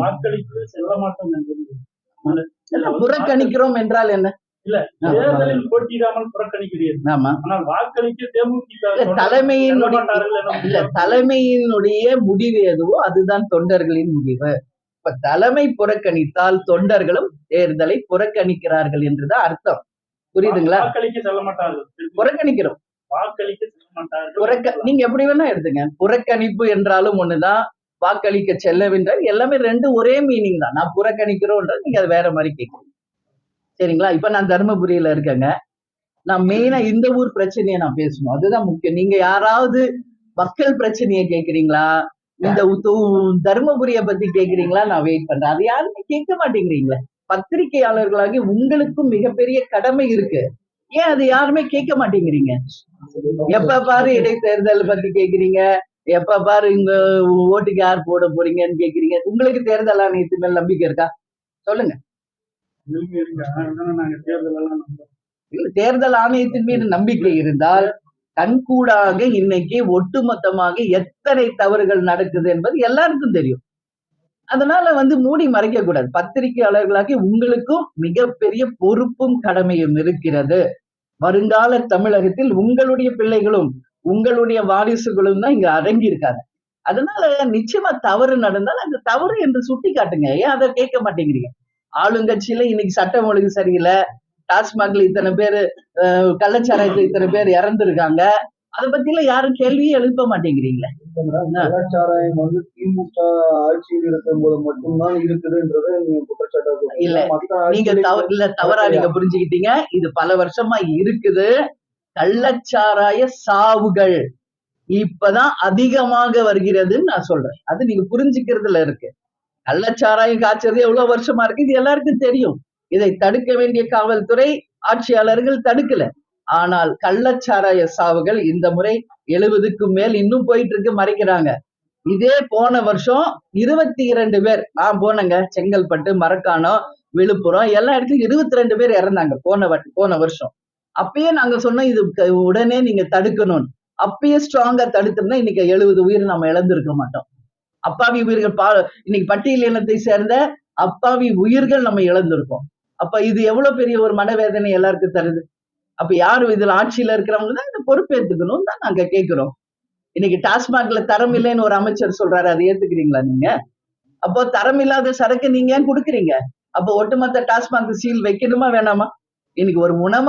வாக்களிப்பு செல்ல மாட்டோம் என்பது புறக்கணிக்கிறோம் என்றால் என்ன? இல்ல தேர்தலில் போட்டியிடாமல் புறக்கணிக்கிறீர்கள். ஆமா. ஆனால் வாக்களிக்க தேமுதிக இல்ல, தொண்டர்கள் தலைமையின் செல்ல மாட்டார்கள் என இல்ல தலைமையினுடைய முடிவு எதுவோ அதுதான் தொண்டர்களின் முடிவு. இப்ப தலைமை புறக்கணித்தால் தொண்டர்களும் தேர்தலை புறக்கணிக்கிறார்கள் என்றுதான் அர்த்தம். புரியுதுங்களா? வாக்களிக்க செல்ல மாட்டார்கள் புறக்கணிக்கிறோம். வாக்களிக்க செல்ல மாட்டார்கள் நீங்க எப்படி வேணா எடுத்துங்க. புறக்கணிப்பு என்றாலும் ஒண்ணுதான் வாக்களிக்க செல்லவென்றார் எல்லாமே ரெண்டு ஒரே மீனிங் தான். நான் புறக்கணிக்கிறோன்றது நீங்க அதை வேற மாதிரி கேட்குறீங்க சரிங்களா? இப்ப நான் தருமபுரியில இருக்கேங்க. நான் மெயினா இந்த ஊர் பிரச்சனையை நான் பேசணும். அதுதான் முக்கியம். நீங்க யாராவது மக்கள் பிரச்சனையை கேட்குறீங்களா? இந்த தருமபுரிய பத்தி கேக்குறீங்களா நான் வெயிட் பண்றேன். அது யாருமே கேட்க மாட்டேங்கிறீங்களே? பத்திரிகையாளர்களாகி உங்களுக்கும் மிகப்பெரிய கடமை இருக்கு. ஏன் அது யாருமே கேட்க மாட்டேங்கிறீங்க? எப்ப பாரு இடைத்தேர்தல் பத்தி கேக்குறீங்க எப்ப பாரு இங்க ஓட்டுக்கு யார் போட போறீங்கன்னு கேக்குறீங்க. உங்களுக்கு தேர்தல் ஆணையத்து மேல் நம்பிக்கை இருக்கா? சொல்லுங்க. தேர்தல் ஆணையத்தின் மீது நம்பிக்கை இருந்தால் கண்கூடாக இன்னைக்கு ஒட்டுமொத்தமாக எத்தனை தவறுகள் நடக்குது என்பது எல்லாருக்கும் தெரியும். அதனால வந்து மூடி மறைக்க கூடாது. பத்திரிகையாளர்களாகி உங்களுக்கும் மிகப்பெரிய பொறுப்பும் கடமையும் இருக்கிறது. வருங்கால தமிழகத்தில் உங்களுடைய பிள்ளைகளும் உங்களுடைய வாரிசுகளும் தான் இங்க அடங்கி இருக்காங்க அதனால நிச்சயமா தவறு நடந்தால் அந்த தவறு என்று சுட்டி காட்டுங்க ஏன் அதை கேட்க மாட்டேங்கிறீங்க? ஆளுங்கட்சியில இன்னைக்கு சட்டம் ஒழுங்கு சரியில்லை. டாஸ்மாக்ல இத்தனை பேர் கள்ளச்சாராயத்துல இத்தனை பேர் இறந்துருக்காங்க. அதை பத்தி எல்லாம் யாரும் கேள்வியே எழுப்ப மாட்டேங்கிறீங்களே. கலாச்சாரம் வந்து திமுக ஆட்சியில் இருக்கும்போது மட்டும்தான் இருக்குதுன்றதை நீங்க. இல்ல, நீங்க ஆட்சியில தவ- இல்ல தவறா நீங்க புரிஞ்சுக்கிட்டீங்க. இது பல வருஷமா இருக்குது. கள்ளச்சாராய சாவுகள். இப்பதான் அதிகமாக வருகிறதுன்னு நான் சொல்றேன். அது நீங்க புரிஞ்சுக்கிறதுல இருக்கு. கள்ளச்சாராயம் காய்ச்சறது எவ்வளவு வருஷமா இருக்கு? இது எல்லாருக்கும் தெரியும். இதை தடுக்க வேண்டிய காவல்துறை ஆட்சியாளர்கள் தடுக்கல. ஆனால் கள்ளச்சாராய சாவுகள் இந்த முறை எழுபதுக்கும் மேல் இன்னும் போயிட்டு இருக்கு மறைக்கிறாங்க. இதே போன வருஷம் இருபத்தி இரண்டு பேர் நான் போனேங்க செங்கல்பட்டு மரக்காணம் விழுப்புரம் எல்லா இடத்துலயும் இருபத்தி ரெண்டு பேர் இறந்தாங்க போன வாட்டி போன வருஷம். அப்பயே நாங்க சொன்னோம் இது உடனே நீங்க தடுக்கணும்னு அப்பயே ஸ்ட்ராங்கா தடுத்திருந்தா இன்னைக்கு எழுபது உயிர் நம்ம இழந்திருக்க மாட்டோம். அப்பாவி உயிர்கள் பா இன்னைக்கு பட்டியல் இனத்தை சேர்ந்த அப்பாவி உயிர்கள் நம்ம இழந்திருக்கோம். அப்ப இது எவ்வளவு பெரிய ஒரு மனவேதனை எல்லாருக்கும் தருது? அப்ப யாரும் இதுல ஆட்சியில இருக்கிறவங்க தான் இந்த பொறுப்பேற்றுக்கணும் தான் நாங்க கேட்கிறோம். இன்னைக்கு டாஸ்மாக்ல தரம் இல்லைன்னு ஒரு அமைச்சர் சொல்றாரு அதை ஏத்துக்கிறீங்களா நீங்க? அப்போ தரம் இல்லாத சரக்கு நீங்க ஏன் கொடுக்குறீங்க? அப்போ ஒட்டுமொத்த டாஸ்மாக் சீல் வைக்கணுமா வேணாமா? இன்னைக்கு ஒரு உணவு